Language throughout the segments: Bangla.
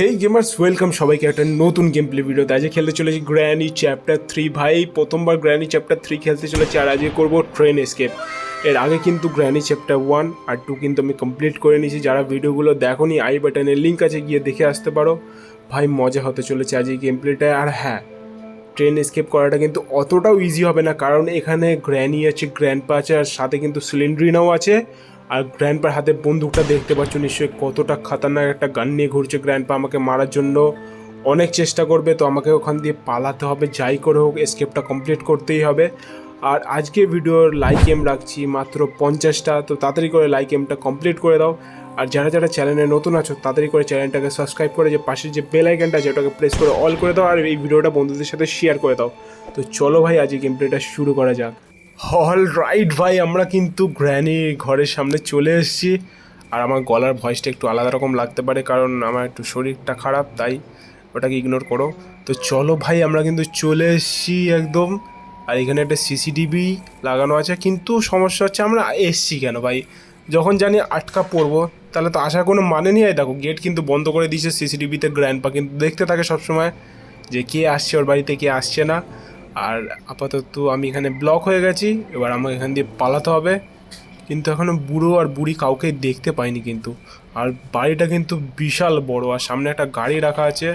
হেই গেমার্স ওয়েলকাম সবাইকে একটা নতুন গেম প্লে ভিডিওতে আজকে খেলতে চলেছি গ্র্যানি চ্যাপ্টার থ্রি ভাই, প্রথমবার গ্র্যানি চ্যাপ্টার থ্রি খেলতে চলেছি আর আজকে করব ট্রেন এসকেপ এর আগে কিন্তু গ্র্যানি চ্যাপ্টার ওয়ান আর টু কিন্তু আমি কমপ্লিট করে নিয়েছি। যারা ভিডিওগুলো দেখোনি আই বাটনের লিঙ্ক আছে, গিয়ে দেখে আসতে পারো। ভাই, মজা হতে চলেছে আজ এই গেম প্লেটায় আর হ্যাঁ ট্রেন এসকেপ করাটা কিন্তু অতটাও ইজি হবে না, কারণ এখানে গ্র্যানি আছে গ্র্যান্ডপা আছে, আর সাথে কিন্তু সিলিন্ড্রিনাও আছে। আর গ্র্যান্ডপার হাতে বন্দুকটা দেখতে পাচ্ছ, নিশ্চয়ই কতটা খাতারনাক একটা গান নিয়ে ঘুরছে গ্র্যান্ডপা আমাকে মারার জন্য। অনেক চেষ্টা করবে, তো আমাকে ওখান দিয়ে পালাতে হবে, যাই করে হোক এসকেপটা কমপ্লিট করতেই হবে। আর আজকে ভিডিওর লাইক এম রাখছি মাত্র পঞ্চাশটা, তো তাড়াতাড়ি করে লাইক এমটা কমপ্লিট করে দাও। আর যারা যারা চ্যানেলে নতুন আছো, তাড়াতাড়ি করে চ্যানেলটাকে সাবস্ক্রাইব করে, যে পাশের যে বেল আইকনটা আছে, ওটাকে প্রেস করে অল করে দাও, আর এই ভিডিওটা বন্ধুদের সাথে শেয়ার করে দাও। তো চলো ভাই আজকে গেম প্লেটা শুরু করা যাক। অল রাইট ভাই, আমরা কিন্তু গ্র্যানি ঘরের সামনে চলে এসেছি। আর আমার গলার ভয়েসটা একটু আলাদা রকম লাগতে পারে, কারণ আমার একটু শরীরটা খারাপ, তাই ওটাকে ইগনোর করো। তো চলো ভাই, আমরা কিন্তু চলে এসেছি একদম। আর এখানে একটা সিসিটিভি লাগানো আছে, কিন্তু সমস্যা হচ্ছে আমরা এসছি কেন ভাই? যখন জানি আটকা পড়ব, তাহলে তো আসার কোনো মানে নেই। দেখো গেট কিন্তু বন্ধ করে দিয়েছে সিসিটিভিতে গ্র্যান্ডপা কিন্তু দেখতে থাকে সবসময় যে কে আসছে ওর বাড়িতে, কে আসছে না। আর আপাতত আমি এখানে ব্লক হয়ে গেছি। এবার আমাকে এখান দিয়ে পালাতে হবে। কিন্তু এখনও বুড়ো আর বুড়ি কাউকে দেখতে পাইনি কিন্তু। আর বাড়িটা কিন্তু বিশাল বড় আর সামনে একটা গাড়ি রাখা আছে।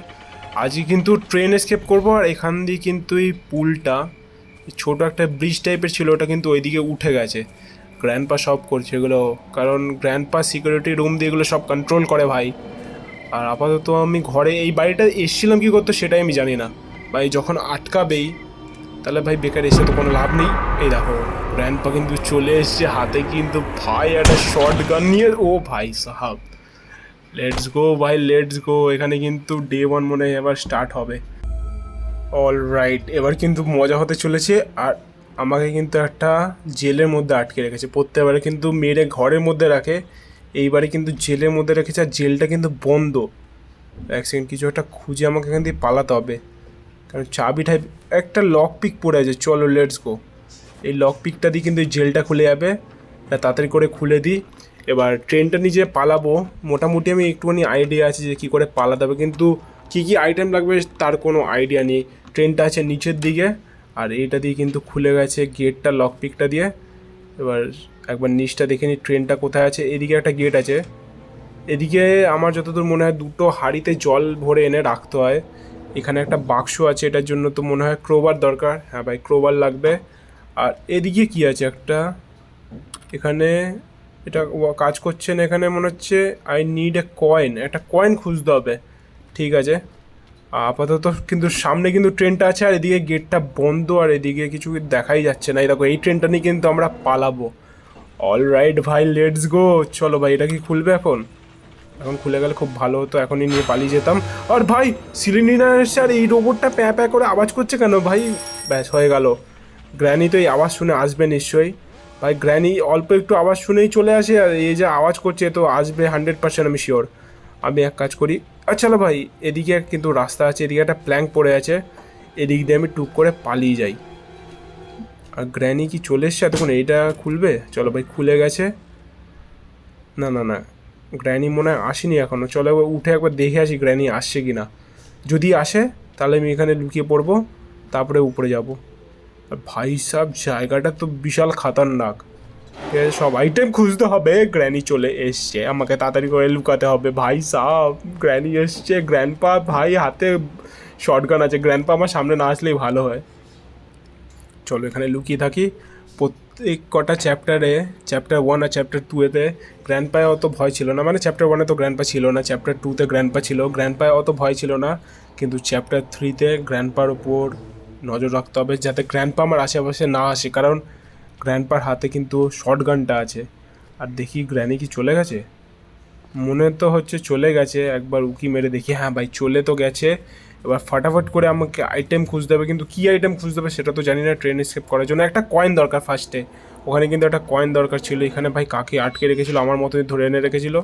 আজই কিন্তু ট্রেন এসকেপ করব আর এখান দিয়ে কিন্তু এই পুলটা ছোট একটা ব্রিজ টাইপের ছিল, ওটা কিন্তু ওইদিকে উঠে গেছে। গ্র্যান্ডপা সব করছে এগুলো। কারণ গ্র্যান্ডপা সিকিউরিটি রুম দিয়ে এগুলো সব কন্ট্রোল করে ভাই। আর আপাতত আমি ঘরে এই বাড়িটা এসেছিলাম কি করতো সেটাই আমি জানি না। ভাই যখন আটকাবেই তাহলে ভাই বেকার এসে তো কোনো লাভ নেই। এই দেখো গ্র্যান্ডপা কিন্তু চলে এসছে, হাতে কিন্তু ভাই একটা শর্ট গান নিয়ে, ও ভাই সাহাব। লেটস গো ভাই লেটস গো এখানে কিন্তু ডে ওয়ান মনে হয় এবার স্টার্ট হবে। অল রাইট এবার কিন্তু মজা হতে চলেছে, আর আমাকে কিন্তু একটা জেলের মধ্যে আটকে রেখেছে। প্রত্যেকবারে কিন্তু মেরে ঘরের মধ্যে রাখে, এইবারে কিন্তু জেলের মধ্যে রেখেছে, আর জেলটা কিন্তু বন্ধ। এক সেকেন্ড কিছু একটা খুঁজে আমাকে এখান দিয়ে পালাতে হবে। কারণ চাবি টাইপ একটা লক পিক পড়ে আছে। চলো লেটস গো এই লক পিকটা দিয়ে কিন্তু জেলটা খুলে যাবে। তাড়াতাড়ি করে খুলে দিই। এবার ট্রেনটা নিয়ে নিজে পালাবো, মোটামুটি আমি একটুখানি আইডিয়া আছে যে কী করে পালাতে হবে। কিন্তু কী কী আইটেম লাগবে তার কোনো আইডিয়া নেই। ট্রেনটা আছে নিচের দিকে, আর এইটা দিয়ে কিন্তু খুলে গেছে গেটটা লক পিকটা দিয়ে। এবার একবার নিচটা দেখে নিই ট্রেনটা কোথায় আছে। এদিকে একটা গেট আছে। এদিকে আমার যতদূর মনে হয় দুটো হাঁড়িতে জল ভরে এনে রাখতে হয়। এখানে একটা বাক্স আছে, এটার জন্য তো মনে হয় ক্রোবার দরকার। হ্যাঁ ভাই ক্রোবার লাগবে। আর এদিকে কি আছে একটা? এখানে এটা কাজ করছে না, এখানে মনে হচ্ছে আই নিড এ কয়েন একটা কয়েন খুঁজতে হবে। ঠিক আছে। আপাতত কিন্তু সামনে কিন্তু ট্রেনটা আছে, আর এদিকে গেটটা বন্ধ, আর এদিকে কিছু দেখাই যাচ্ছে না। এই দেখো, এই ট্রেনটা নিয়ে কিন্তু আমরা পালাবো। অল রাইট ভাই লেটস গো চলো ভাই, এটা কি খুলবে এখন? এখন খুলে গেলে খুব ভালো হতো, এখনই নিয়ে পালিয়ে যেতাম। আর ভাই, সিলিন্ডার এসছে আর এই রোবটটা প্যাঁ প্যাঁ করে আওয়াজ করছে কেন? ভাই, ব্যাস, হয়ে গেল। গ্র্যানি তো এই আওয়াজ শুনে আসবে নিশ্চয়ই। ভাই গ্র্যানি অল্প একটু আওয়াজ শুনেই চলে আসে আর এই যে আওয়াজ করছে তো আসবে হান্ড্রেড পার্সেন্ট আমি শিওর আমি এক কাজ করি, আর চলো ভাই, এদিকে কিন্তু রাস্তা আছে, এদিকে একটা প্ল্যাঙ্ক পড়ে আছে। এদিক দিয়ে আমি টুক করে পালিয়ে যাই। আর গ্র্যানি কি চলে এসছে এতক্ষণ? এইটা খুলবে? চলো ভাই, খুলে গেছে। না না না গ্র্যানি মনে হয় আসেনি এখনও চলো একবার উঠে একবার দেখে আসি গ্র্যানি আসছে কি না যদি আসে, তাহলে আমি এখানে লুকিয়ে পড়ব, তারপরে উপরে যাব। আর ভাই সাহেব জায়গাটা তো বিশাল খাতারনাক। ঠিক আছে সব আইটেম খুঁজতে হবে। গ্র্যানি চলে এসছে। আমাকে তাড়াতাড়ি করে লুকাতে হবে। ভাই সাহ গ্র্যানি এসছে। গ্র্যান্ডপা, ভাই, হাতে শর্টগান আছে। গ্র্যান্ডপা আমার সামনে না আসলেই ভালো হয়। চলো এখানে লুকিয়ে থাকি। প্রত্যেক কটা চ্যাপ্টারে, চ্যাপ্টার ওয়ান আর চ্যাপ্টার টুয়েতে গ্র্যান্ড পায়ে অত ভয় ছিল না। মানে চ্যাপ্টার ওয়ানে তো গ্র্যান্ড পা ছিল না, চ্যাপ্টার টুতে গ্র্যান্ড পা ছিল। গ্র্যান্ড পায়ে অত ভয় ছিল না, কিন্তু চ্যাপ্টার থ্রিতে গ্র্যান্ড পার ওপর নজর রাখতে হবে, যাতে গ্র্যান্ড পা আমার আশেপাশে না আসে। কারণ গ্র্যান্ড পার হাতে কিন্তু শর্ট গানটা আছে। আর দেখি গ্র্যানি কি চলে গেছে? মনে তো হচ্ছে চলে গেছে। একবার উকি মেরে দেখি হ্যাঁ ভাই, চলে তো গেছে। এবার ফাটাফাট করে আমাকে আইটেম খুঁজতে হবে, কিন্তু কী আইটেম খুঁজতে হবে সেটা তো জানি না ট্রেন স্কেপ করার জন্য। একটা কয়েন দরকার ফার্স্টে ওখানে কিন্তু একটা কয়েন দরকার ছিল। এখানে ভাই কাকে আটকে রেখেছিল, আমার মতোই ধরে এনে রেখেছিল।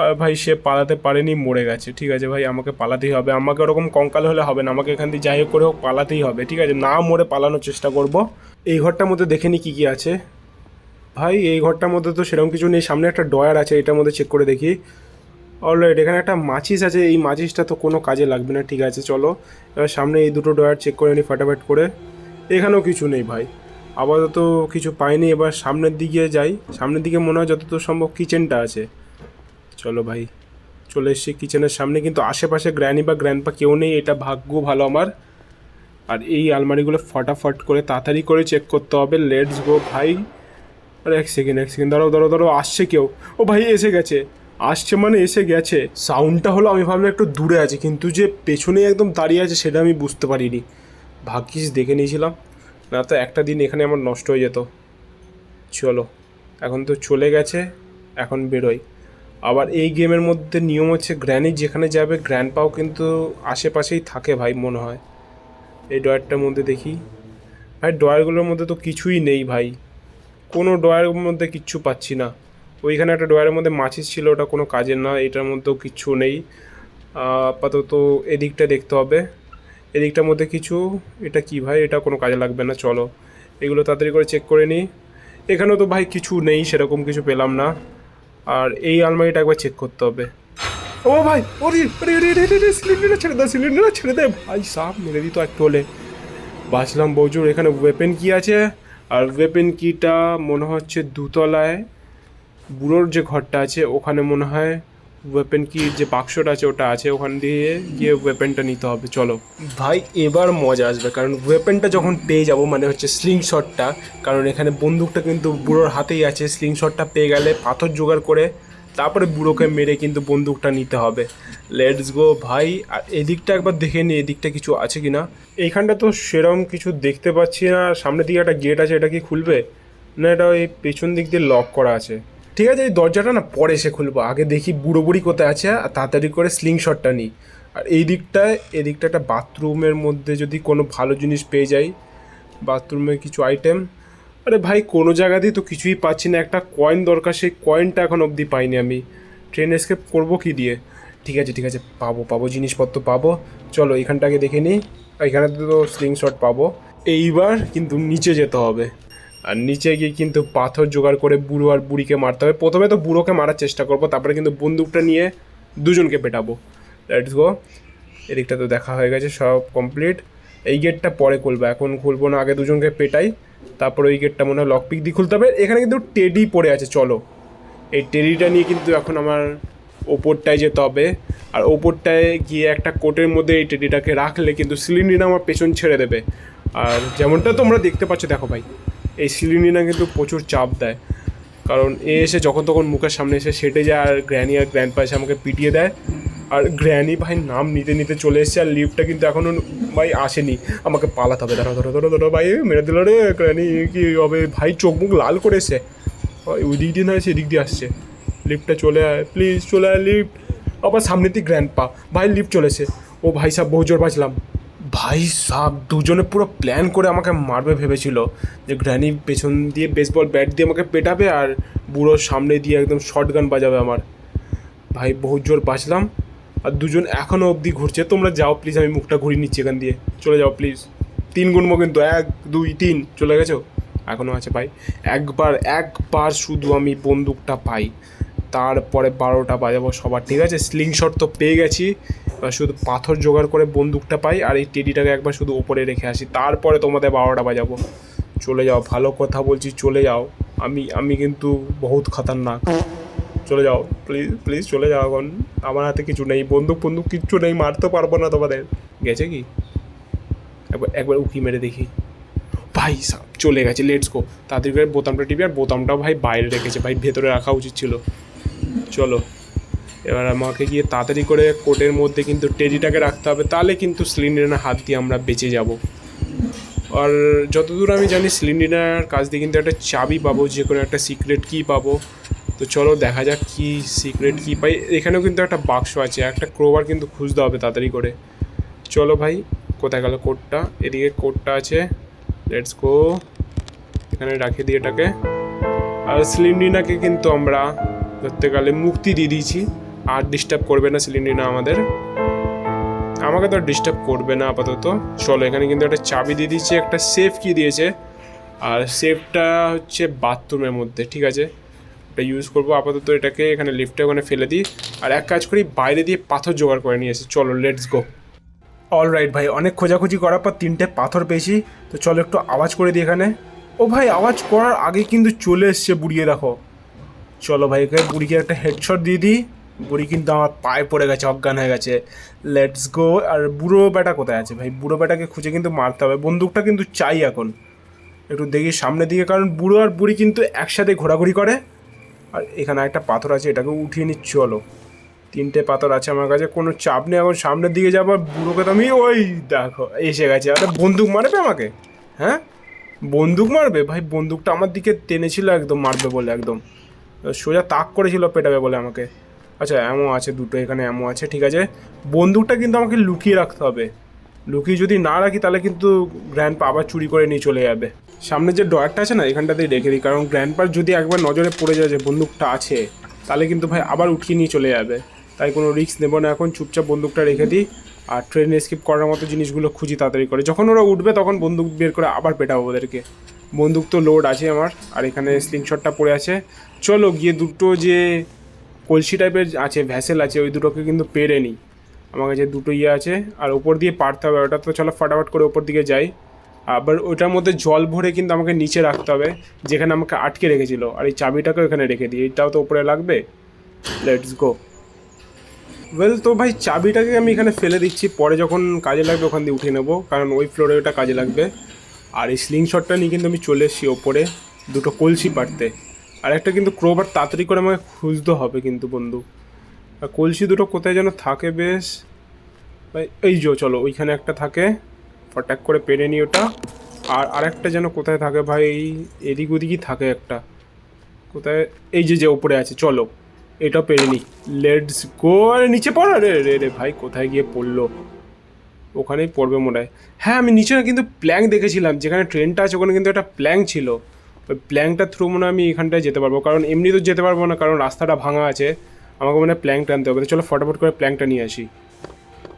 আর ভাই সে পালাতে পারেনি, মরে গেছে। ঠিক আছে ভাই, আমাকে পালাতেই হবে। আমাকে ওরকম কঙ্কাল হলে হবে না, আমাকে এখান দিয়ে যাই হোক করে হোক পালাতেই হবে। ঠিক আছে, না মরে পালানোর চেষ্টা করব। এই ঘরটার মধ্যে দেখে নিই কী কী আছে। ভাই, এই ঘরটার মধ্যে তো সেরকম কিছু নেই। সামনে একটা ডয়ার আছে, এটার মধ্যে চেক করে দেখি। অলরাইট এখানে একটা মাচিস আছে, এই মাচিসটা তো কোনো কাজে লাগবে না, ঠিক আছে, চলো। এবার সামনে এই দুটো ডয়ার চেক করে নিই ফাটাফাট করে। এখানেও কিছু নেই ভাই, আপাতত কিছু পাইনি, এবার সামনের দিকে যাই। সামনের দিকে মনে হয় যতদূর সম্ভব কিচেনটা আছে। চলো ভাই, চলে এসেছি কিচেনের সামনে, কিন্তু আশেপাশে গ্র্যানি বা গ্র্যান্ডপা কেউ নেই, এটা ভাগ্য ভালো আমার। আর এই আলমারিগুলো ফটাফট করে তাড়াতাড়ি করে চেক করতে হবে লেটস গো ভাই। আরে, এক সেকেন্ড এক সেকেন্ড দাঁড়াও দাঁড়াও দাঁড়াও, আসছে কেউ। ও ভাই, এসে গেছে। আসছে মানে এসে গেছে। সাউন্ডটা হলো আমি ভাবলাম একটু দূরে আছে, কিন্তু যে পেছনে একদম দাঁড়িয়ে আছে সেটা আমি বুঝতে পারিনি। ভাগ্যিস দেখে নিয়েছিলাম। না তো একটা দিন এখানে আমার নষ্ট হয়ে যেত। চলো, এখন তো চলে গেছে, এখন বেরোই। আবার এই গেমের মধ্যে নিয়ম হচ্ছে গ্র্যানি যেখানে যাবে গ্র্যান্ড পাও কিন্তু আশেপাশেই থাকে ভাই, মনে হয়। এই ডয়ারটার মধ্যে দেখি। ভাই ডয়ারগুলোর মধ্যে তো কিছুই নেই ভাই। কোনো ডয়ারের মধ্যে কিচ্ছু পাচ্ছি না। ওইখানে একটা ডয়ারের মধ্যে মাছিস ছিল, ওটা কোনো কাজের না, এটার মধ্যেও কিচ্ছু নেই। আপাতত এদিকটা দেখতে হবে। এদিকটার মধ্যে কিছু, এটা কি ভাই? এটা কোনো কাজে লাগবে না, চলো। এগুলো তাড়াতাড়ি করে চেক করে নিই এখানেও তো ভাই কিছু নেই, সেরকম কিছু পেলাম না। আর এই আলমারিটা একবার চেক করতে হবে। ও ভাই, ওরে আরে আরে আরে আরে সিলিন্ডার ছেড়ে দাও সিলিন্ডারটা ছেড়ে দে। ভাই সাপ, মেরে দিত একটু হলে বাঁচলাম বৌজুর, এখানে ওয়েপেন কি আছে? আর ওয়েপেন কিটা মনে হচ্ছে দুতলায়। বুড়োর যে ঘরটা আছে, ওখানে মনে হয় ওয়েপেন কি যে বাক্সটা আছে, ওটা আছে, ওখান দিয়ে গিয়ে ওয়েপেনটা নিতে হবে, চলো। ভাই, এবার মজা আসবে, কারণ ওয়েপেনটা যখন পেয়ে যাব মানে হচ্ছে স্লিং শটটা কারণ এখানে বন্দুকটা কিন্তু বুড়োর হাতেই আছে স্লিং শটটা পেয়ে গেলে পাথর জোগাড় করে, তারপরে বুড়োকে মেরে কিন্তু বন্দুকটা নিতে হবে। লেটস গো ভাই, আর এদিকটা একবার দেখে নি, এদিকটা কিছু আছে কি না এইখানটা তো সেরকম কিছু দেখতে পাচ্ছি না সামনের দিকে একটা গেট আছে, এটা কি খুলবে? না, এটা ওই পেছন দিক দিয়ে লক করা আছে। ঠিক আছে, এই দরজাটা না পরে এসে খুলবো। আগে দেখি বুড়ো বুড়ি কোথায় আছে, আর তাড়াতাড়ি করে স্লিং শটটা নিই। আর এই দিকটায় এদিকটা একটা বাথরুমের মধ্যে যদি কোনো ভালো জিনিস পেয়ে যাই বাথরুমে কিছু আইটেম আরে ভাই, কোনো জায়গাতেই তো কিছুই পাচ্ছি না। একটা কয়েন দরকার, সেই কয়েনটা এখন অবধি পাইনি আমি। ট্রেন এসকেপ করব কি দিয়ে? ঠিক আছে ঠিক আছে, পাবো পাবো, জিনিসপত্র পাবো। চলো, এখানটাকে দেখে নিই। এখানে তো স্লিং শট পাবো। এইবার কিন্তু নিচে যেতে হবে। আর নিচে গিয়ে কিন্তু পাথর জোগাড় করে বুড়ো আর বুড়িকে মারতে হবে। প্রথমে তো বুড়োকে মারার চেষ্টা করব, তারপরে কিন্তু বন্দুকটা নিয়ে দুজনকে পেটাবো। লেটস গো এদিকটা তো দেখা হয়ে গেছে, সব কমপ্লিট এই গেটটা পরে খুলবো, এখন খুলবো না, আগে দুজনকে পেটাই। তারপর ওই গেটটা মনে হয় লকপিক দিয়ে খুলতে হবে। এখানে কিন্তু টেডি পড়ে আছে, চলো। এই টেডিটা নিয়ে কিন্তু এখন আমার ওপরটায় যেতে হবে। আর ওপরটায় গিয়ে একটা কোটের মধ্যে এই টেডিটাকে রাখলে কিন্তু সিলিন্ডিনা আমার পেছন ছেড়ে দেবে। আর যেমনটা তোমরা দেখতে পাচ্ছ, দেখো ভাই। এই সিলিন্ডিনা কিন্তু প্রচুর চাপ দেয়। কারণ এ এসে যখন তখন মুখের সামনে এসে সেটে যায় আর গ্র্যানি আর গ্র্যান্ড এসে আমাকে পিটিয়ে দেয়। আর গ্র্যানি ভাই নাম নিতে নিতে চলে এসেছে আর লিফটটা কিন্তু এখনও ভাই আসেনি। আমাকে পালাতে হবে ধরো ধরো ধরো ধরো ভাই, মেরে দিল রে গ্র্যানি, কি হবে? ভাই চোখ মুখ লাল করেছে ওই দিক দিয়ে না, সেদিক দিয়ে আসছে। লিফটটা চলে আয় প্লিজ চলে আয়, লিফট। আবার সামনে দিয়ে গ্র্যান্ড পা ভাই, লিফট চলেছে ও ভাই সাহ বহু জোর বাঁচলাম ভাই সাহ দুজনে পুরো প্ল্যান করে আমাকে মারবে ভেবেছিল যে গ্র্যানি পেছন দিয়ে বেসবল ব্যাট দিয়ে আমাকে পেটাবে আর বুড়ো সামনে দিয়ে একদম শর্ট গান বাজাবে আমার। ভাই বহু জোর বাঁচলাম আর দুজন এখনও অবধি ঘুরছে। তোমরা যাও প্লিজ আমি মুখটা ঘুরিয়ে নিচ্ছি এখান দিয়ে। চলে যাও প্লিজ তিন গুনবো কিন্তু, এক, দুই, তিন, চলে গেছো? এখনও আছে ভাই। একবার একবার শুধু আমি বন্দুকটা পাই। তারপরে বারোটা বাজাবো সবার। ঠিক আছে? স্লিং শট তো পেয়ে গেছি। শুধু পাথর জোগাড় করে বন্দুকটা পাই আর এই টেডিটাকে একবার শুধু ওপরে রেখে আসি। তারপরে তোমাদের বারোটা বাজাবো। চলে যাও, ভালো কথা বলছি, চলে যাও। আমি আমি কিন্তু বহুত খতরনাক। চলে যাও প্লিজ প্লিজ চলে যাও এখন। আমার হাতে কিছু নেই, বন্দুক বন্দুক কিচ্ছু নেই, মারতে পারব না তোমাদের। গেছে কি? একবার একবার উকি মেরে দেখি। ভাই সাব চলে গেছে লেটস গো তাদের করে বোতামটা টিপি আর বোতামটাও ভাই বাইরে রেখেছে, ভাই ভেতরে রাখা উচিত ছিল। চলো। এবার আমাকে গিয়ে তাড়াতাড়ি করে কোটের মধ্যে কিন্তু টেডিটাকে রাখতে হবে, তাহলে কিন্তু সিলিন্ডারের হাত দিয়ে আমরা বেঁচে যাব। আর যতদূর আমি জানি সিলিন্ডার কাছ দিয়ে কিন্তু একটা চাবি পাবো, যে কোনো একটা সিক্রেট কি পাবো। তো চলো দেখা যাক কি সিক্রেট কি পাই। এখানেও কিন্তু একটা বাক্স আছে, একটা ক্রোবার কিন্তু খুঁজতে হবে তাড়াতাড়ি করে। চলো ভাই, কোথায় গেল কোডটা এদিকে কোডটা আছে লেটস গো এখানে রাখি দিয়ে এটাকে। আর সিলিন্ডিনাকে কিন্তু আমরা ধরতে গেলে মুক্তি দিয়ে দিয়েছি। আর ডিস্টার্ব করবে না সিলিন্ডিনা আমাদের। আমাকে তো ডিস্টার্ব করবে না আপাতত। চলো, এখানে কিন্তু একটা চাবি দিয়ে দিয়েছে, একটা সেফ কি দিয়েছে। আর সেফটা হচ্ছে বাথরুমের মধ্যে, ঠিক আছে? এটা ইউজ করব, আপাতত এটাকে এখানে লিফটে ওখানে ফেলে দিই। আর এক কাজ করি, বাইরে দিয়ে পাথর জোগাড় করে নিয়ে এসে, চলো লেটস গো অল রাইট ভাই, অনেক খোঁজাখুঁজি করার পর তিনটে পাথর পেয়েছি। তো চলো, একটু আওয়াজ করে দিই এখানে। ও ভাই, আওয়াজ করার আগে কিন্তু চলে এসছে, বুড়িয়ে দেখো। চলো ভাই এখানে বুড়িকে একটা হেডশট দিয়ে দিই। বুড়ি কিন্তু আমার পায়ে পড়ে গেছে, অজ্ঞান হয়ে গেছে। লেটস গো আর বুড়ো বেটা কোথায় আছে ভাই? বুড়ো বেটাকে খুঁজে কিন্তু মারতে হবে। বন্দুকটা কিন্তু চাই এখন। একটু দেখি সামনের দিকে, কারণ বুড়ো আর বুড়ি কিন্তু একসাথে ঘোরাঘুরি করে। আর এখানে একটা পাথর আছে, এটাকে উঠিয়ে নিচ্ছি, চলো। তিনটে পাথর আছে আমার কাছে, কোনো চাপ নেই। এখন সামনের দিকে যাব, আর বুড়োকে তো আমি ওই দেখো, এসে গেছে। আরে বন্দুক মারবে আমাকে? হ্যাঁ? বন্দুক মারবে? ভাই, বন্দুকটা আমার দিকে টেনেছিল একদম, মারবে বলে একদম। সোজা তাক করেছিল, পেটাবে বলে আমাকে। আচ্ছা এমন আছে, দুটো এখানে এমন আছে, ঠিক আছে? বন্দুকটা কিন্তু আমাকে লুকিয়ে রাখতে হবে। লুকিয়ে যদি না রাখি, তাহলে কিন্তু গ্র্যান্ড পা আবার চুরি করে নিয়ে চলে যাবে। সামনে যে ডয়ারটা আছে না, এখানটাতেই রেখে দিই, কারণ গ্র্যান্ড পার যদি একবার নজরে পড়ে যায় যে বন্দুকটা আছে, তাহলে কিন্তু ভাই আবার উঠিয়ে নিয়ে চলে যাবে। তাই কোনো রিস্ক নেব না এখন, চুপচাপ বন্দুকটা রেখে দিই, আর ট্রেন স্কিপ করার মতো জিনিসগুলো খুঁজি তাড়াতাড়ি করে। যখন ওরা উঠবে, তখন বন্দুক বের করে আবার পেটাবো ওদেরকে। বন্দুক তো লোড আছে আমার, আর এখানে স্লিংশটটা পড়ে আছে। চলো গিয়ে দুটো যে কলসি টাইপের আছে ভ্যাসেল আছে, ওই দুটোকে কিন্তু পেরে নিই। আমার কাছে দুটো ইয়ে আছে, আর ওপর দিয়ে পারতে হবে, ওটা তো চলো ফটাফট করে ওপর দিকে যাই। আবার ওটার মধ্যে জল ভরে কিন্তু আমাকে নিচে রাখতে হবে, যেখানে আমাকে আটকে রেখেছিল, আর এই চাবিটাকেও এখানে রেখে দিই এটাও তো ওপরে লাগবে? লেটস গো ওয়েল তো ভাই, চাবিটাকে আমি এখানে ফেলে দিচ্ছি, পরে যখন কাজে লাগবে ওখান দিয়ে উঠিয়ে নেব, কারণ ওই ফ্লোরে ওটা কাজে লাগবে। আর এই স্লিং শটটা নিয়ে কিন্তু আমি চলে এসেছি ওপরে, দুটো কলসি পাড়তে। আর একটা কিন্তু ক্রোবার তাড়াতাড়ি করে আমাকে খুঁজতে হবে কিন্তু বন্ধু। আর কলসি দুটো কোথায় যেন থাকে বেশ। ভাই, এই যে, চলো, ওইখানে একটা থাকে। ফটাক করে পেরে নিই ওটা। আর আরেকটা যেন কোথায় থাকে ভাই এদিক ওদিকই থাকে একটা। কোথায়? এই যে যে ওপরে আছে, চলো, এটা পেরে নিই। লেটস গো আরে, নিচে পড়! রে রে রে, ভাই, কোথায় গিয়ে পড়ল? ওখানেই পড়বে মনে হয়। হ্যাঁ আমি নিচে কিন্তু প্ল্যাং দেখেছিলাম, যেখানে ট্রেনটা আছে, ওখানে কিন্তু একটা প্ল্যাং ছিল। ওই প্ল্যাংটার থ্রু মনে আমি এখানটায় যেতে পারব। কারণ এমনি তো যেতে পারব না, কারণ রাস্তাটা ভাঙা আছে। আমাকে মনে হয় প্ল্যাংটা আনতে হবে। চলো ফটাফট করে প্ল্যাংটা নিয়ে আসি।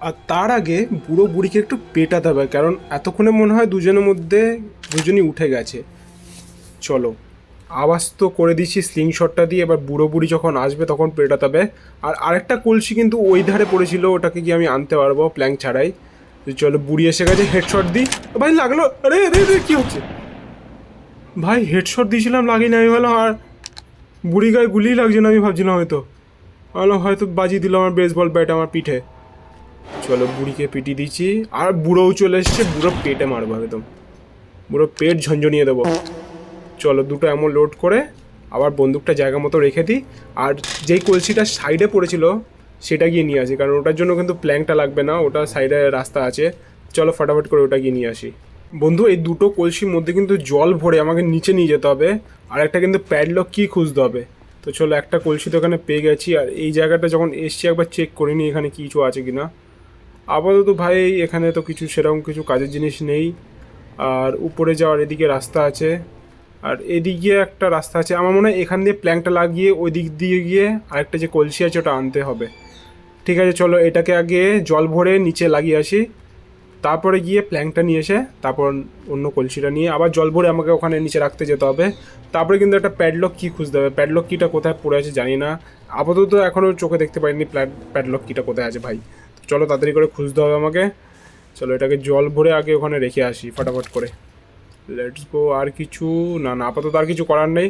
আর তার আগে বুড়ো বুড়িকে একটু পেটাতে হবে, কারণ এতক্ষণে মনে হয় দুজনের মধ্যে দুজনই উঠে গেছে। চলো, আওয়াজ তো করে দিচ্ছি স্লিং শটটা দিয়ে, এবার বুড়ো বুড়ি যখন আসবে তখন পেটাতে হবে। আর আরেকটা কলসি কিন্তু ওই ধারে পড়েছিল, ওটাকে গিয়ে আমি আনতে পারব প্ল্যাং ছাড়াই। চলো বুড়ি এসে গেছে হেডশট দিই। ভাই লাগল, আরে আরে আরে, কী হচ্ছে? ভাই হেডশট দিয়েছিলাম লাগি না আমি বললাম আর বুড়ি গায়ে গুলি লাগছে না আমি ভাবছিলাম হয়তো। বললাম হয়তো বাজি দিল আমার বেসবল ব্যাট আমার পিঠে। চলো বুড়িকে পিটিয়ে দিচ্ছি, আর বুড়োও চলে এসছে, বুড়ো পেটে মারবো একদম। বুড়ো পেট ঝঞ্ঝনিয়ে দেবো। চলো দুটো এমন লোড করে আবার বন্দুকটা জায়গা মতো রেখে দিই, আর যেই কলসিটা সাইডে পড়েছিল, সেটা গিয়ে নিয়ে আসি, কারণ ওটার জন্য কিন্তু প্ল্যাংটা লাগবে না, ওটা সাইডে রাস্তা আছে। চলো ফটাফট করে ওটা গিয়ে নিয়ে আসি। বন্ধু, এই দুটো কলসির মধ্যে কিন্তু জল ভরে আমাকে নিচে নিয়ে যেতে হবে, আর একটা কিন্তু প্যাডলক কি খুঁজতে হবে। তো চলো, একটা কলসি তো এখানে পেয়ে গেছি, আর এই জায়গাটা যখন এসছি, একবার চেক করে নিই এখানে কিছু আছে কি না আপাতত ভাই, এখানে তো কিছু সেরকম কিছু কাজের জিনিস নেই, আর উপরে যাওয়ার এদিকে রাস্তা আছে, আর এদিকে একটা রাস্তা আছে, আমার মনে হয় এখান দিয়ে প্ল্যাংটা লাগিয়ে ওই দিক দিয়ে গিয়ে আরেকটা যে কলসি আছে, ওটা আনতে হবে। ঠিক আছে, চলো, এটাকে আগে জল ভরে নিচে লাগিয়ে আসি। তারপরে গিয়ে প্ল্যাংটা নিয়ে এসে তারপর অন্য কলসিটা নিয়ে আবার জল ভরে আমাকে ওখানে নিচে রাখতে যেতে হবে। তারপরে কিন্তু একটা প্যাডলক কি খুঁজতে হবে। প্যাডলক কিটা কোথায় পড়ে আছে জানি না। আপাতত এখনও চোখে দেখতে পাইনি প্যাডলক কিটা কোথায় আছে ভাই। চলো তাড়াতাড়ি করে খুঁজতে হবে আমাকে। চলো এটাকে জল ভরে আগে ওখানে রেখে আসি ফটাফট করে। লেটস গো আর কিছু না না, আপাতত আর কিছু করার নেই।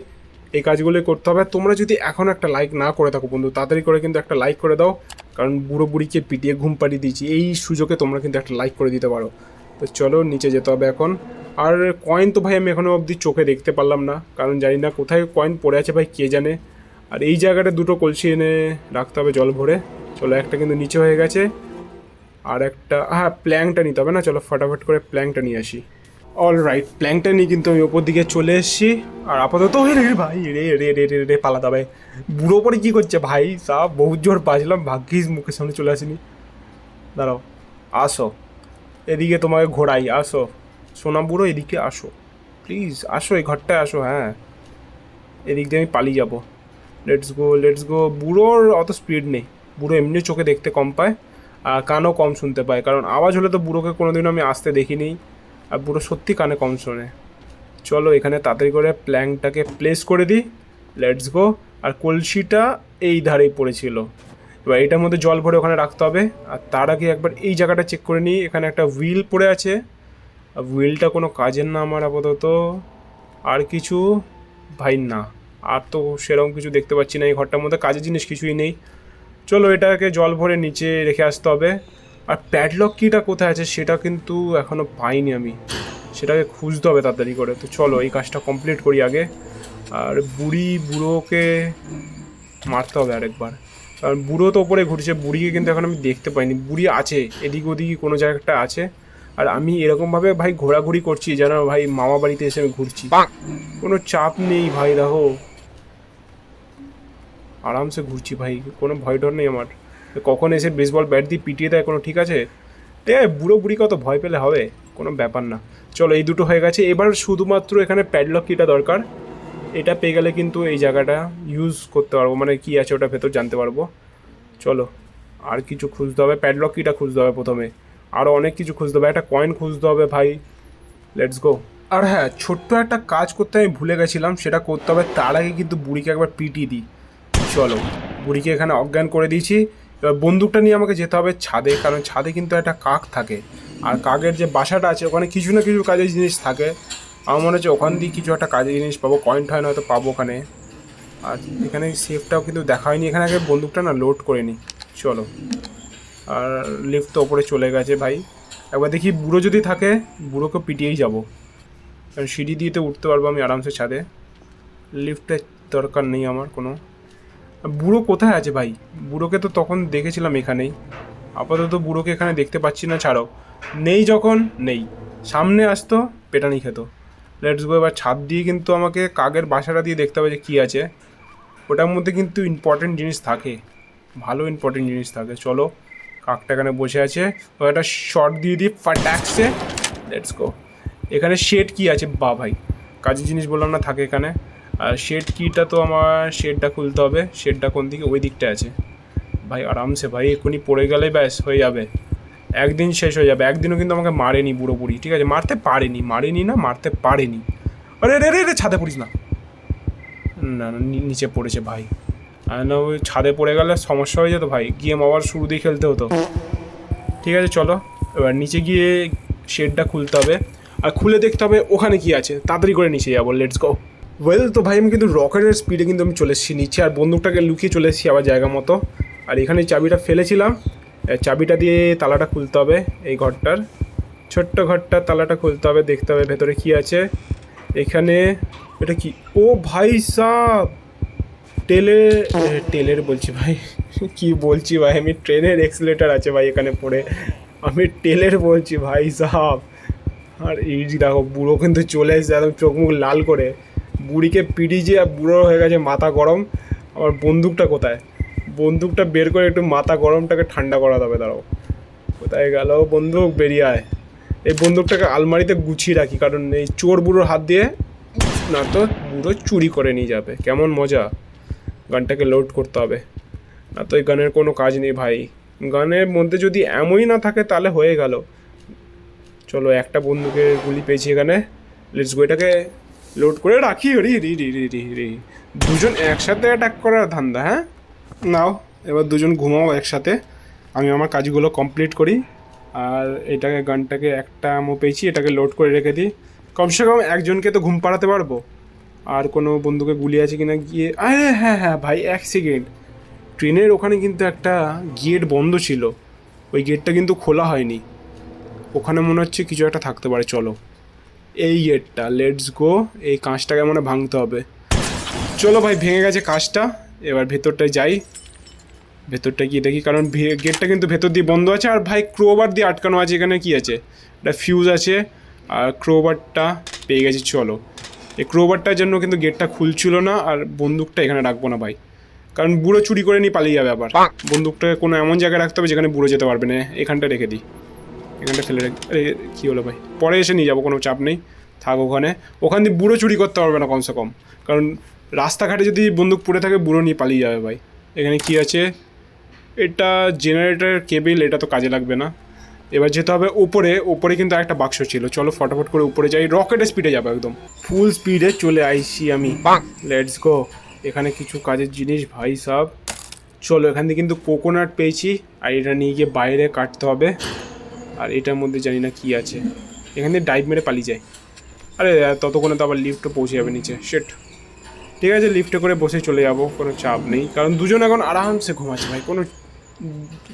এই কাজগুলোই করতে হবে। তোমরা যদি এখন একটা লাইক না করে থাকো বন্ধু, তাড়াতাড়ি করে কিন্তু একটা লাইক করে দাও। কারণ বুড়ো বুড়িকে পিটিয়ে ঘুম পাড়িয়ে দিয়েছি। এই সুযোগে তোমরা কিন্তু একটা লাইক করে দিতে পারো। তো চলো নিচে যেতে হবে এখন। আর কয়েন তো ভাই আমি এখনও অবধি চোখে দেখতে পারলাম না, কারণ জানি না কোথায় কয়েন পড়ে আছে ভাই, কে জানে। আর এই জায়গাটা দুটো কলসি এনে রাখতে হবে জল ভরে। চলো একটা কিন্তু নিচে হয়ে গেছে। আর একটা হ্যাঁ প্ল্যাংটা নিতে হবে না, চলো ফটাফট করে প্ল্যাংটা নিয়ে আসি। অল রাইট প্ল্যাংটা নিয়ে কিন্তু আমি ওপর দিকে চলে এসেছি। আর আপাতত ওই রে ভাই রে রে রে রে রে পালাতে হবে বুড়ো পরে কী করছে ভাই? সব বহুত জোর বাজলাম, ভাগ্যিস মুখের সামনে চলে আসেনি। দাঁড়াও, আসো। এদিকে তোমাকে ঘোরাই, আসো। সোনা বুড়ো, এদিকে আসো। প্লিজ আসো, এই ঘরটায় আসো হ্যাঁ। এদিক দিয়ে আমি পালিয়ে যাব। লেটস গো লেটস গো বুড়োর অত স্পিড নেই। বুড়ো এমনি চোখে দেখতে কম পায়, আর কানও কম শুনতে পায়। কারণ আওয়াজ হলে তো বুড়োকে কোনোদিনও আমি আসতে দেখিনি। আর বুড়ো সত্যি কানে কম শোনে। চলো এখানে তাড়াতাড়ি করে প্ল্যাংটাকে প্লেস করে দিই। লেটস গো আর কলসিটা এই ধারেই পড়েছিল। এবার এটার মধ্যে জল ভরে ওখানে রাখতে হবে। আর তার আগে একবার এই জায়গাটা চেক করে নিই। এখানে একটা হুইল পড়ে আছে। আর হুইলটা কোনো কাজের না আমার আপাতত। আর কিছু? ভাই, না। আর তো সেরকম কিছু দেখতে পাচ্ছি না এই ঘরটার মধ্যে। কাজের জিনিস কিছুই নেই। চলো এটাকে জল ভরে নিচে রেখে আসতে হবে। আর প্যাডলক কিটা কোথায় আছে সেটা কিন্তু এখনও পাইনি আমি। সেটাকে খুঁজতে হবে তাড়াতাড়ি করে। তো চলো এই কাজটা কমপ্লিট করি আগে। আর বুড়ি বুড়োকে মারতে হবে আরেকবার। কারণ বুড়ো তো ওপরে ঘুরছে বুড়িকে কিন্তু এখন আমি দেখতে পাইনি। বুড়ি আছে এদিক ওদিকে কোনো জায়গাটা আছে। আর আমি এরকমভাবে ভাই ঘোরাঘুরি করছি যেন ভাই মামা বাড়িতে এসে আমি ঘুরছি। কোনো চাপ নেই ভাই দেখো। আরামসে ঘুরছি ভাই কোনো ভয় ডর নেই আমার। কখন এসে বেসবল ব্যাট দিয়ে পিটিয়ে দেয় কোনো ঠিক আছে? এ বুড়ো বুড়ি কত ভয় পেলে হবে? কোনো ব্যাপার না। চলো এই দুটো হয়ে গেছে। এবার শুধুমাত্র এখানে প্যাডলক কিটা দরকার। এটা পেয়ে গেলে কিন্তু এই জায়গাটা ইউজ করতে পারব। মানে কি আছে ওটা ভেতর জানতে পারব। চলো, আর কিছু খুঁজতে হবে। প্যাডলক কিটা খুঁজতে হবে প্রথমে। আরও অনেক কিছু খুঁজতে হবে। একটা কয়েন খুঁজতে হবে ভাই। লেটস গো আর হ্যাঁ ছোট্ট একটা কাজ করতে আমি ভুলে গেছিলাম। সেটা করতে হবে। তার আগে কিন্তু বুড়িকে একবার পিটিয়ে দিই। চলো, বুড়িকে এখানে অজ্ঞান করে দিয়েছি। এবার বন্দুকটা নিয়ে আমাকে যেতে হবে ছাদে, কারণ ছাদে কিন্তু একটা কাক থাকে। আর কাকের যে বাসাটা আছে, ওখানে কিছু না কিছু কাজের জিনিস থাকে। আমার মনে হচ্ছে ওখান দিয়ে কিছু একটা কাজের জিনিস পাবো কয়েন টয়েন হয়তো পাবো ওখানে। আর এখানে সেফটাও কিন্তু দেখা হয়নি। এখানে আগে বন্দুকটা না লোড করে নিই চলো। আর লিফট তো ওপরে চলে গেছে ভাই। একবার দেখি বুড়ো যদি থাকে, বুড়োকে পিটিয়েই যাব। কারণ সিঁড়ি দিয়ে তো উঠতে পারব আমি আরামসে ছাদে। লিফটের দরকার নেই আমার কোনো। বুড়ো কোথায় আছে ভাই? বুড়োকে তো তখন দেখেছিলাম এখানেই। আপাতত বুড়োকে এখানে দেখতে পাচ্ছি না, ছাড়ো। নেই যখন, নেই। সামনে আসতো, পেটানি খেত। লেটস গো এবার ছাদ দিয়ে কিন্তু আমাকে কাকের বাসাটা দিয়ে দেখতে হবে যে কী আছে। ওটার মধ্যে কিন্তু ইম্পর্টেন্ট জিনিস থাকে। ভালো ইম্পর্টেন্ট জিনিস থাকে। চলো, কাকটা এখানে বসে আছে। ও একটা শর্ট দিয়ে দিই, ফাটাক্সে। লেটস গো এখানে শেড কি আছে? বা ভাই, কাজের জিনিস বললাম না, থাকে এখানে। আর শেড কিটা তো আমার শেডটা খুলতে হবে। শেডটা কোন দিকে? ওই দিকটা আছে। ভাই, আরামসে ভাই, এক্ষুনি পড়ে গেলে ব্যাস, হয়ে যাবে। একদিন শেষ হয়ে যাবে। একদিনও কিন্তু আমাকে মারেনি পুরোপুরি, ঠিক আছে? মারতে পারেনি, মারেনি না, মারতে পারেনি। আরে রে রে রে ছাদে পড়িস না। না না নিচে পড়েছে ভাই। না, ওই ছাদে পড়ে গেলে সমস্যা হয়ে যেত ভাই। গেম আবার শুরু দিয়ে খেলতে হতো। ঠিক আছে, চলো। এবার নিচে গিয়ে শেডটা খুলতে হবে। আর খুলে দেখতে হবে ওখানে কি আছে। তাড়াতাড়ি করে নিচে যাব। লেটস গো ওয়েল তো ভাই, আমি কিন্তু রকেটের স্পিডে কিন্তু আমি চলে এসেছি নিচে, আর বন্দুকটাকে লুকিয়ে চলে এসেছি আবার জায়গা মতো। আর এখানে চাবিটা ফেলেছিলাম চাবিটা দিয়ে তালাটা খুলতে হবে এই ঘরটার। ছোট্ট ঘরটার তালাটা খুলতে হবে, দেখতে হবে ভেতরে কি আছে। এখানে, এটা কি? ও ভাই সাব! টেলে টেলের বলছি ভাই, কি বলছি ভাই, আমি ট্রেনের এক্সিলেটার আছে ভাই এখানে পড়ে। আমি টেলের বলছি ভাই সাহাব আর এই দেখো, বুড়ো কিন্তু চলে এসেছে, একদম চোখ মুখ লাল করে। বুড়িকে পিডিয়ে আর বুড়ো হয়ে গেছে মাথা গরম। আমার বন্দুকটা কোথায়? বন্দুকটা বের করে একটু মাথা গরমটাকে ঠান্ডা করা যাবে দাঁড়াও। কোথায় গেল? বন্দুক, বেরিয়ে আয়। এই বন্দুকটাকে আলমারিতে গুছিয়ে রাখি, কারণ এই চোর বুড়োর হাত দিয়ে না তো বুড়ো চুরি করে নিয়ে যাবে। কেমন মজা। গানটাকে লোড করতে হবে। না তো এই গানের কোনো কাজ নেই ভাই। গানের মধ্যে যদি এমনই না থাকে তাহলে হয়ে গেল। চলো একটা বন্দুকের গুলি পেয়েছি এখানে। লেটস গো এটাকে লোড করে রাখি, রি রি রি রি রি রি। দুজন একসাথে অ্যাটাক করার ধান্দা হ্যাঁ? নাও, এবার দুজন ঘুমাও একসাথে। আমি আমার কাজগুলো কমপ্লিট করি, আর এটাকে গানটাকে একটা আমো পেয়েছি, এটাকে লোড করে রেখে দিই। কমসে কম একজনকে তো ঘুম পাড়াতে পারব। আর কোনো বন্ধুকে গুলি আছে কিনা গিয়ে, আরে হ্যাঁ হ্যাঁ ভাই সেকেন্ড ট্রেনের ওখানে কিন্তু একটা গেট বন্ধ ছিল। ওই গেটটা কিন্তু খোলা হয়নি। ওখানে মনে হচ্ছে কিছু একটা থাকতে পারে, চলো। এই গেটটা লেটস গো এই কাঁচটাকে মনে ভাঙতে হবে। চলো ভাই ভেঙে গেছে কাঁচটা। এবার ভেতরটায় যাই। ভেতরটা গিয়ে দেখি কারণ গেটটা কিন্তু ভেতর দিয়ে বন্ধ আছে আর ভাই ক্রোবার দিয়ে আটকানো আছে এখানে কি আছে? একটা ফিউজ আছে আর ক্রোবারটা পেয়ে গেছি চলো। এই ক্রোবারটার জন্য কিন্তু গেটটা খুলছিল না আর বন্দুকটা এখানে রাখব না ভাই। কারণ বুড়ো চুরি করে নিয়ে পালিয়ে যাবে আবার। বন্দুকটাকে কোনো এমন জায়গায় রাখতে হবে যেখানে বুড়ো যেতে পারবে না। এখানটা রেখে দিই। এখানটা ফেলে রেখে আরে কী হলো ভাই? পরে এসে নিয়ে যাব কোনো চাপ নেই। থাক ওখানে। ওখান দিয়ে বুড়ো চুরি করতে পারবে না কমসে কম। কারণ রাস্তাঘাটে যদি বন্দুক পড়ে থাকে বুড়ো নিয়ে পালিয়ে যাবে ভাই। এখানে কি আছে? এটা জেনারেটর কেবিল এটা তো কাজে লাগবে না। এবার যেতে হবে উপরে। উপরে কিন্তু একটা বাক্স ছিল। চলো ফটাফট করে উপরে যাই। রকেটের স্পিডে যাব একদম। ফুল স্পিডে চলে আইসি আমি। লেটস গো এখানে কিছু কাজের জিনিস ভাই সব। চলো এখান থেকে কিন্তু কোকোনাট পেয়েছি। আর এটা নিয়ে গিয়ে বাইরে কাটতে হবে। আর এটার মধ্যে জানি না কি আছে। এখান থেকে ডাইভ মেরে পালিয়ে যায়। আরে, ততক্ষণে তো আবার লিফটে পৌঁছে যাবে নিচে। সেট ঠিক আছে লিফটে করে বসে চলে যাব, কোনো চাপ নেই। কারণ দুজন এখন আরামসে ঘুমাচ্ছে ভাই। কোনো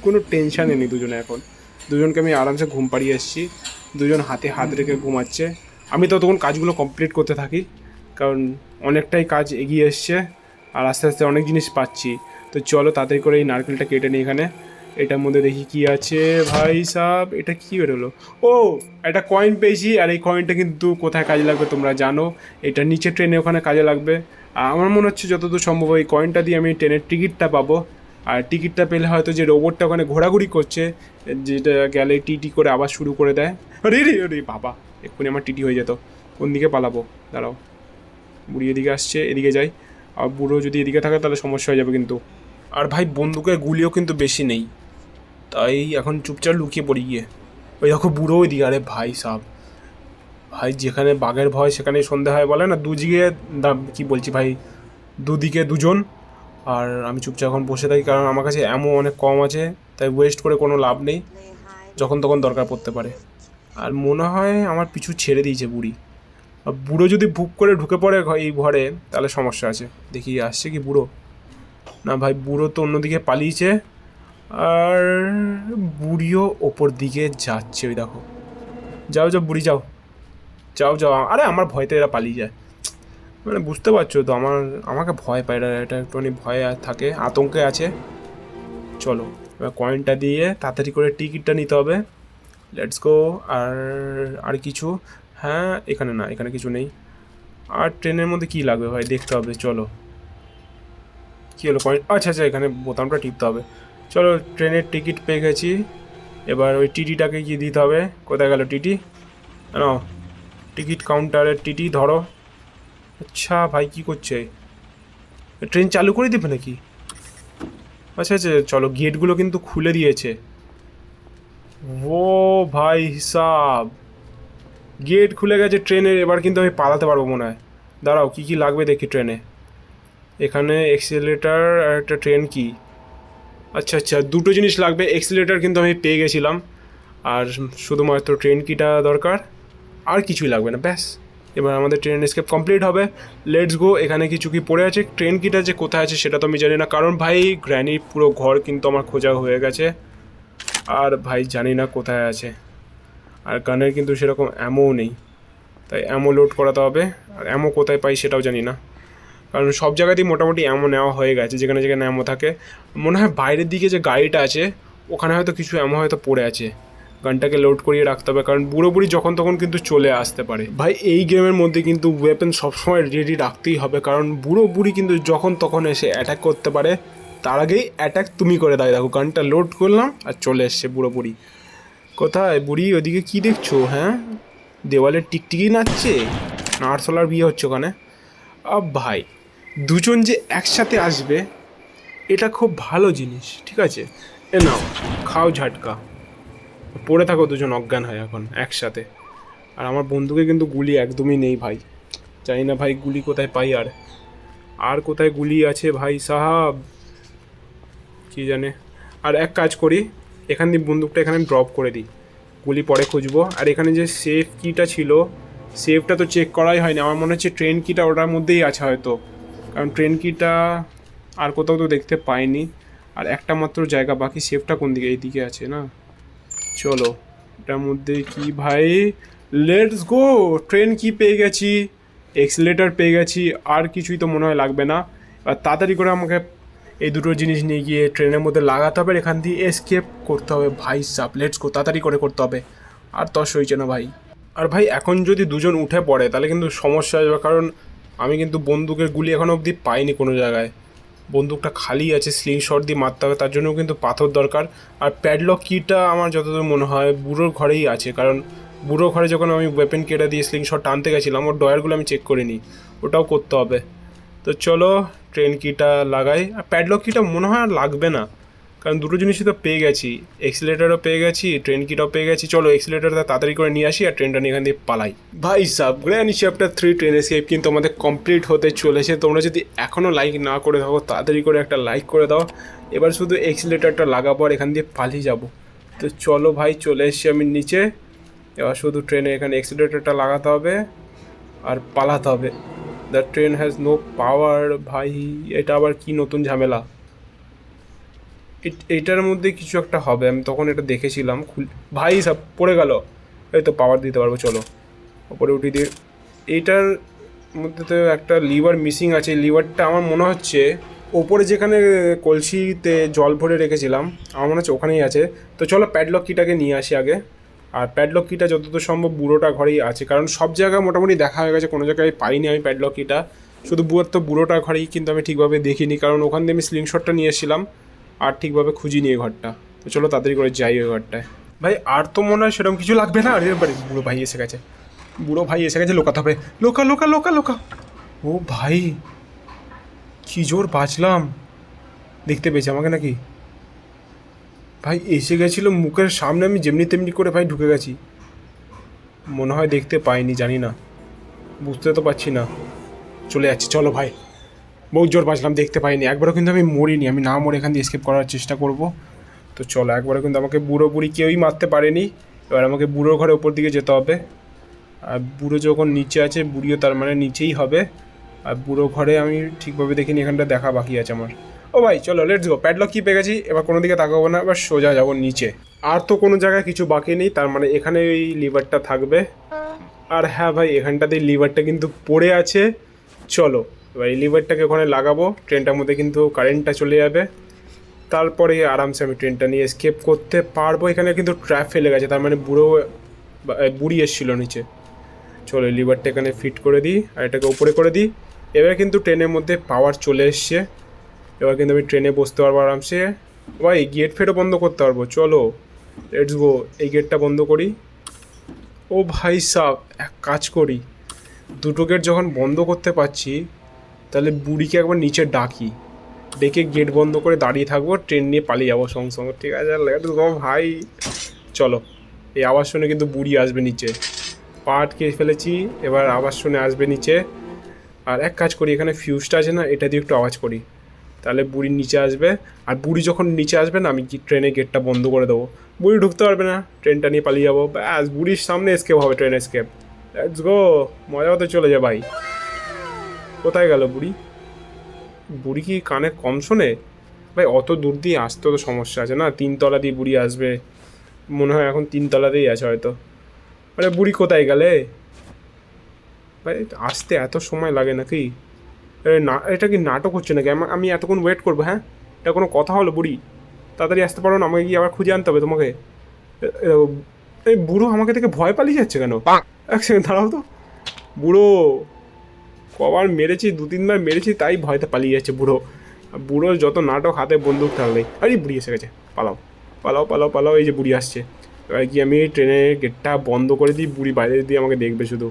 কোনো টেনশানে নেই দুজনে এখন। দুজনকে আমি আরামসে ঘুম পাড়িয়ে এসেছি দুজন হাতে হাত রেখে ঘুমাচ্ছে। আমি ততক্ষণ কাজগুলো কমপ্লিট করতে থাকি। কারণ অনেকটাই কাজ এগিয়ে এসছে। আর আস্তে আস্তে অনেক জিনিস পাচ্ছি। তো চলো তাড়াতাড়ি করে এই নারকেলটা কেটে নিই এখানে। এটার মধ্যে দেখি কি আছে। ভাই সাহ এটা কি বেরোলো? ও, একটা কয়েন পেয়েছি, আর এই কয়েনটা কিন্তু কোথায় কাজে লাগবে তোমরা জানো। এটা নিচে ট্রেনে ওখানে কাজে লাগবে। আমার মনে হচ্ছে যতদূর সম্ভব এই কয়েনটা দিয়ে আমি ট্রেনের টিকিটটা পাবো। আর টিকিটটা পেলে হয়তো যে রোবটটা ওখানে ঘোরাঘুরি করছে, যেটা গেলে টিটি করে আবার শুরু করে দেয়। রে রে রে বাবা, এক্ষুনি আমার টিটি হয়ে যেত। কোন দিকে পালাবো? দাঁড়াও। বুড়ি এদিকে আসছে, এদিকে যাই। আর বুড়ো যদি এদিকে থাকে তাহলে সমস্যা হয়ে যাবে কিন্তু। আর ভাই, বন্দুকের গুলিও কিন্তু বেশি নেই। তাই এখন চুপচাপ লুকিয়ে পড়ি গিয়ে। ওই দেখো বুড়ো ওইদিকে, আরে ভাই সাহ ভাই যেখানে বাঘের ভয় সেখানে সন্ধে হয় বলে না, দুদিকে কি বলছি ভাই, দুদিকে দুজন। আর আমি চুপচাপ এখন বসে থাকি কারণ আমার কাছে এমন অনেক কম আছে, তাই ওয়েস্ট করে কোনো লাভ নেই, যখন তখন দরকার পড়তে পারে। আর মনে হয় আমার পিছু ছেড়ে দিয়েছে বুড়ি। আর বুড়ো যদি বুক করে ঢুকে পড়ে এই ঘরে, তাহলে সমস্যা আছে। দেখি আসছে কি বুড়ো? না ভাই, বুড়ো তো অন্যদিকে পালিয়েছে। আর বুড়িও ওপর দিকে যাচ্ছে, ওই দেখো। যাও যাও, বুড়ি, যাও। যাও যাও। আরে, আমার ভয়তে এরা পালিয়ে যায়। মানে বুঝতে পারছ তো, আমার, আমাকে ভয় পায় এরা। এটা একটুখানি ভয় থাকে, আতঙ্কে আছে। চলো, এবার কয়েনটা দিয়ে তাড়াতাড়ি করে টিকিটটা নিতে হবে। লেটস গো আর আর কিছু? হ্যাঁ এখানে না, এখানে কিছু নেই। আর ট্রেনের মধ্যে কি লাগবে ভাই? দেখতে হবে, চলো। কী হলো? কয়েন আচ্ছা আচ্ছা এখানে বোতামটা টিপতে হবে। চলো ট্রেনের টিকিট পেয়ে গেছি। এবার ওই টিটিটাকে কি দিতে হবে। কোথায় গেল টিটি? না টিকিট কাউন্টারের টিটি ধরো। আচ্ছা ভাই কি করছে? ট্রেন চালু করে দেবে নাকি? আচ্ছা আচ্ছা চলো, গেটগুলো কিন্তু খুলে দিয়েছে। ও ভাই, হিসাব। গেট খুলে গেছে ট্রেনের, এবার কিন্তু আমি পালাতে পারব মনে হয়। দাঁড়াও, কী কী লাগবে দেখি ট্রেনে। এখানে এক্সিলেটার আর একটা ট্রেন কি? আচ্ছা আচ্ছা দুটো জিনিস লাগবে। এক্সিলেটার কিন্তু আমি পেয়ে গেছিলাম। আর শুধুমাত্র ট্রেন কিটা দরকার। আর কিছুই লাগবে না, ব্যাস। এবার আমাদের ট্রেন এসকেপ কমপ্লিট হবে। লেটস গো এখানে কিছু কি পড়ে আছে? ট্রেন কিটা যে কোথায় আছে সেটা তো আমি জানি না। কারণ ভাই গ্র্যানির পুরো ঘর কিন্তু আমার খোঁজা হয়ে গেছে। আর ভাই, জানি না কোথায় আছে। আর গানের কিন্তু সেরকম অ্যামোও নেই। তাই অ্যামো লোড করাতে হবে। আর অ্যামো কোথায় পাই সেটাও জানি না। কারণ সব জায়গাতেই মোটামুটি অ্যামো নেওয়া হয়ে গেছে, যেখানে যেখানে অ্যামো থাকে। মনে হয় বাইরের দিকে যে গাড়িটা আছে, ওখানে হয়তো কিছু অ্যামো হয়তো পড়ে আছে। গানটাকে লোড করিয়ে রাখতে হবে, কারণ বুড়ো বুড়ি যখন তখন কিন্তু চলে আসতে পারে। ভাই, এই গেমের মধ্যে কিন্তু ওয়েপেন সবসময় রেডি রাখতেই হবে, কারণ বুড়ো বুড়ি কিন্তু যখন তখন এসে অ্যাটাক করতে পারে, তার আগেই অ্যাটাক তুমি করে দাও। দেখো, গানটা লোড করলাম আর চলে এসছে বুড়ো বুড়ি কোথায় বুড়ি? ওদিকে কি দেখছ? হ্যাঁ? দেওয়ালে টিকটিকি নাচছে? না আরশোলার বিয়ে হচ্ছে ওখানে? আব ভাই দুজন যে একসাথে আসবে, এটা খুব ভালো জিনিস, ঠিক আছে? এ নাও, খাও ঝাটকা। পড়ে থাকো দুজন অজ্ঞান হয় এখন, একসাথে। আর আমার বন্ধুকে কিন্তু গুলি একদমই নেই ভাই। জানি না ভাই গুলি কোথায় পাই আর। আর কোথায় গুলি আছে ভাই সাহাব? কি জানে? আর এক কাজ করি, এখান দিয়ে বন্দুকটা এখানে ড্রপ করে দিই। গুলি পরে খুঁজবো। আর এখানে যে সেফ কিটা ছিল সেফটা তো চেক করাই হয়নি। আমার মনে হচ্ছে ট্রেন কিটা ওটার মধ্যেই আছে হয়তো। কারণ ট্রেন কিটা আর কোথাও তো দেখতে পাইনি। আর একটা মাত্র জায়গা বাকি সেফটা কোন দিকে? এইদিকে আছে না? চলো, এটার মধ্যে কি ভাই? লেটস গো ট্রেন কি পেয়ে গেছি? এক্সিলেটার পেয়ে গেছি, আর কিছুই তো মনে হয় লাগবে না। আর তাড়াতাড়ি করে আমাকে এই দুটো জিনিস নিয়ে গিয়ে ট্রেনের মধ্যে লাগাতে হবে, এখান দিয়ে এসকেপ করতে হবে। ভাই সাপ লেটস গো তাড়াতাড়ি করে করতে হবে। আর তস হয়েছে না ভাই। আর ভাই, এখন যদি দুজন উঠে পড়ে, তাহলে কিন্তু সমস্যা হয়ে যাবে, কারণ আমি কিন্তু বন্দুকের গুলি এখনও অবধি পাইনি কোনো জায়গায়। বন্দুকটা খালি আছে স্লিং শট দিয়ে মারতে হবে, তার জন্যও কিন্তু পাথর দরকার। আর প্যাডলক কিটা আমার যতদূর মনে হয় বুড়োর ঘরেই আছে, কারণ বুড়ো ঘরে যখন আমি ওয়েপেন কেটে দিয়ে স্লিং শট টানতে গেছিলাম, ওর ডয়ারগুলো আমি চেক করিনি, ওটাও করতে হবে। তো চলো ট্রেন কিটা লাগাই। আর প্যাডলক কিটা মনে হয় আর লাগবে না। কারণ দুটো জিনিসই তো পেয়ে গেছি। এক্সিলেটারও পেয়ে গেছি ট্রেন কিটাও পেয়ে গেছি। চলো এক্সিলেটারটা তাড়াতাড়ি করে নিয়ে আসি আর ট্রেনটা নিয়ে এখান থেকে পালাই। ভাই sub Granny chapter three train escape কিন্তু আমাদের কমপ্লিট হতে চলেছে। তোমরা যদি এখনও লাইক না করে থাকো, তাড়াতাড়ি করে একটা লাইক করে দাও। এবার শুধু এক্সিলেটারটা লাগাবো আর এখান দিয়ে পালিয়ে যাব। তো চলো ভাই, চলে এসছি আমি নিচে। এবার শুধু ট্রেনে এখানে এক্সিলেটারটা লাগাতে হবে আর পালাতে হবে। The train has no power ভাই। এটা আবার কি নতুন ঝামেলা? এট- এইটার মধ্যে কিছু একটা হবে, আমি তখন এটা দেখেছিলাম ভাই সব পড়ে গেল। এই তো পাওয়ার দিতে পারব, চলো। ওপরে উঠিয়ে দিয়ে এইটার মধ্যে তো একটা লিভার মিসিং আছে লিভারটা আমার মনে হচ্ছে ওপরে যেখানে কলসিতে জল ভরে রেখেছিলাম, আমার মনে হচ্ছে ওখানেই আছে। তো চলো প্যাডলক কিটাকে নিয়ে আসি আগে। আর প্যাডলক কিটা যতদূর সম্ভব বুড়োটা ঘরেই আছে, কারণ সব জায়গায় মোটামুটি দেখা হয়ে গেছে, কোনো জায়গায় পাইনি আমি প্যাডলক কিটা শুধু বুয়ার তো বুড়োটা ঘরেই কিন্তু আমি ঠিকভাবে দেখিনি, কারণ ওখান দিয়ে আমি স্লিংশটটা নিয়ে এসেছিলাম। আর ঠিকভাবে খুঁজি নিয়ে ঘরটা। তো চলো তাড়াতাড়ি করে যাই ওই ঘরটায়। ভাই, আর তো মনে হয় সেরকম কিছু লাগবে না? আরে, বাড়ি, বুড়ো ভাই এসে গেছে। বুড়ো ভাই এসে গেছে, লোকাতে হবে। লোকা লোকা লোকা লোকা। ও ভাই, কি জোর বাঁচলাম দেখতে পেয়েছে আমাকে নাকি? ভাই, এসে গেছিল, মুখের সামনে আমি যেমনি তেমনি করে ভাই ঢুকে গেছি। মনে হয় দেখতে পাইনি, জানি না। বুঝতে তো পারছি না। চলে যাচ্ছি, চলো ভাই। বহু জোর বাঁচলাম দেখতে পাইনি। একবারও কিন্তু আমি মরিনি, আমি না মরে এখান দিয়ে স্কেপ করার চেষ্টা করব। তো চলো, একবারও কিন্তু আমাকে বুড়ো বুড়ি কেউই মারতে পারেনি। এবার আমাকে বুড়ো ঘরে ওপর দিকে যেতে হবে। আর বুড়ো যখন নিচে আছে, বুড়িও তার মানে নিচেই হবে। আর বুড়ো ঘরে আমি ঠিকভাবে দেখিনি, এখানটা দেখা বাকি আছে আমার। ও ভাই, চলো লেটস গো প্যাডলক কি পেয়ে গেছি, এবার কোনো দিকে তাকাবো না, এবার সোজা যাব নিচে। আর তো কোনো জায়গায় কিছু বাকি নেই, তার মানে এখানে ওই লিভারটা থাকবে। আর হ্যাঁ ভাই এখানটাতে লিভারটা কিন্তু পড়ে আছে। চলো এবার এই লিভারটাকে ওখানে লাগাবো। ট্রেনটার মধ্যে কিন্তু কারেন্টটা চলে যাবে। তারপরে আরামসে আমি ট্রেনটা নিয়ে স্কেপ করতে পারব। এখানে কিন্তু ট্র্যাপ ফেলে গেছে তার মানে বুড়ো বুড়ি এসেছিল নিচে। চলো লিভারটা এখানে ফিট করে দিই আর এটাকে উপরে করে দিই। এবার কিন্তু ট্রেনের মধ্যে পাওয়ার চলে এসছে। এবার কিন্তু আমি ট্রেনে বসতে পারব আরামসে। ভাই গেট ফেটও বন্ধ করতে পারব। চলো লেটস গো এই গেটটা বন্ধ করি। ও ভাই সাহ এক কাজ করি। দুটো গেট যখন বন্ধ করতে পারছি তাহলে বুড়িকে একবার নিচে ডাকি। ডেকে গেট বন্ধ করে দাঁড়িয়ে থাকব ট্রেন নিয়ে পালিয়ে যাব সঙ্গে সঙ্গে, ঠিক আছে? লেটস গো ভাই। চলো, এই আওয়াজ শুনে কিন্তু বুড়ি আসবে নিচে। পা আটকে ফেলেছি, এবার আওয়াজ শুনে আসবে নিচে। আর এক কাজ করি, এখানে ফিউজটা আছে না, এটা দিয়ে একটু আওয়াজ করি। তাহলে বুড়ির নিচে আসবে, আর বুড়ি যখন নিচে আসবে না, আমি কি ট্রেনে গেটটা বন্ধ করে দেবো? বুড়ি ঢুকতে পারবে না ট্রেনটা নিয়ে পালিয়ে যাব। ব্যাস, বুড়ির সামনে এসকেপ হবে ট্রেন এসকেপ লেটস গো মজা হতে চলে যায় ভাই। কোথায় গেল বুড়ি? বুড়ি কি কানে কম শোনে? ভাই অত দূর দিয়ে আসতে তো সমস্যা আছে না? তিনতলা দিয়ে বুড়ি আসবে মনে হয় এখন তিনতলাতেই আছে হয়তো। আরে বুড়ি কোথায় গেলে? ভাই আসতে এত সময় লাগে নাকি? না এটা কি নাটক হচ্ছে নাকি? আমা- এতক্ষণ ওয়েট করব হ্যাঁ? এটা কোনো কথা হলো বুড়ি? তাড়াতাড়ি আসতে পারো না আমাকে কি আবার খুঁজে আনতে হবে তোমাকে। এই বুড়ো আমাকে থেকে ভয় পালিয়ে যাচ্ছে কেন? এক সেকেন্ড দাঁড়াও তো। বুড়ো কবার মেরেছি, দু তিনবার মেরেছি, তাই ভয়তে পালিয়ে যাচ্ছে বুড়ো। বুড়োর যত নাটক হাতে বন্দুক থাকলেই আরে, বুড়ি এসে গেছে। পালাও। পালাও পালাও পালাও, এই যে বুড়ি আসছে। এবার কি আমি ট্রেনের গেটটা বন্ধ করে দিই, বুড়ি বাইরে দিয়ে আমাকে দেখবে শুধু।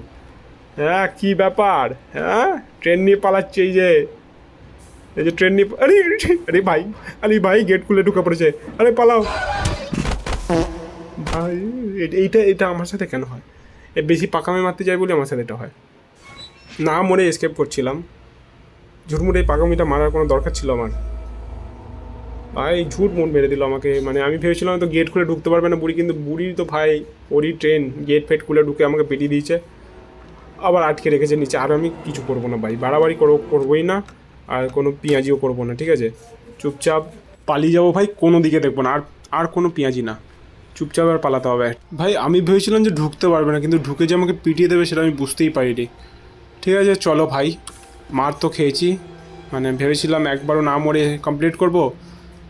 হ্যাঁ কি ব্যাপার? হ্যাঁ ট্রেন নিয়ে পালাচ্ছে এই যে। এই যে ট্রেন নিয়ে আরে আরে ভাই আরে ভাই, গেট খুলে ঢুকে পড়েছে। আরে, পালাও। ভাই, এইটা এটা আমার সাথে কেন হয়? এ বেশি পাকামে মারতে যাই বলে আমার সাথে এটা হয়। না মরে এসকেপ করছিলাম। ঝুটমুটে এই পাকামিটা মারার কোনো দরকার ছিল আমার। ভাই, ঝুট মুট মেরে দিল আমাকে। মানে আমি ভেবেছিলাম তো গেট খুলে ঢুকতে পারবে না বুড়ি, কিন্তু বুড়ি তো ভাই, ওরই ট্রেন গেট ফেট খুলে ঢুকে আমাকে পেটিয়ে দিয়েছে। আবার আটকে রেখেছে নিচে। আর আমি কিছু করব না ভাই। বাড়াবাড়ি করব করবোই না। আর কোনো পেঁয়াজিও করব না, ঠিক আছে? চুপচাপ পালিয়ে যাব ভাই, কোনো দিকে দেখব না। আর আর কোনো পেঁয়াজি না। চুপচাপ আর পালাতে হবে। ভাই, আমি ভেবেছিলাম যে ঢুকতে পারবে না, কিন্তু ঢুকে যে আমাকে পিটিয়ে দেবে সেটা আমি বুঝতেই পারিনি। ঠিক আছে, চলো ভাই। মার তো খেয়েছি। মানে ভেবেছিলাম একবারও না মরে কমপ্লিট করব।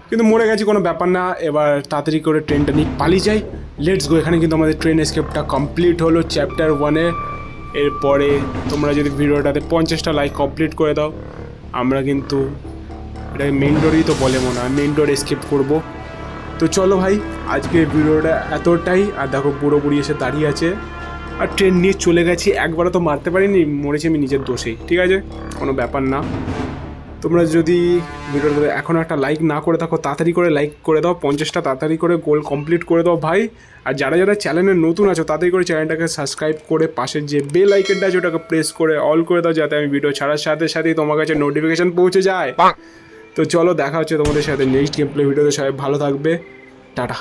কিন্তু মরে গেছি কোনো ব্যাপার না। এবার তাড়াতাড়ি করে ট্রেনটা নিয়ে পালিয়ে যাই। লেটস গো এখানে কিন্তু আমাদের ট্রেন স্কেপটা কমপ্লিট হলো চ্যাপ্টার ওয়ানে এরপরে তোমরা যদি ভিডিওটাতে পঞ্চাশটা লাইক কমপ্লিট করে দাও, আমরা কিন্তু এটাকে মেন ডোরই তো বলে মনে হয় মেন ডোর স্কেপ করব। তো চলো ভাই, আজকের ভিডিওটা এতটাই। আর দেখো বুড়ি এসে দাঁড়িয়ে আছে। আর ট্রেন নিয়ে চলে গেছি। একবারও তো মারতে পারিনি মরেছি আমি নিজের দোষেই। ঠিক আছে? কোনো ব্যাপার না। তোমরা যদি ভিডিওটাতে এখন একটা লাইক না করে থাকো তাড়াতাড়ি করে লাইক করে দাও পঞ্চাশটা তাড়াতাড়ি করে গোল কমপ্লিট করে দাও ভাই। আর যারা যারা চ্যানেলে নতুন আছো তাড়াতাড়ি করে চ্যানেলটাকে সাবস্ক্রাইব করে পাশের যে বেল আইকনটা আছে ওটাকে প্রেস করে অল করে দাও যাতে আমি ভিডিও ছাড়ার সাথে সাথেই তোমার কাছে নোটিফিকেশান পৌঁছে যায়। তো চলো দেখা হচ্ছে তোমাদের সাথে নেক্সট গেম প্লে ভিডিওতে সবাই ভালো থাকবে। টাটা।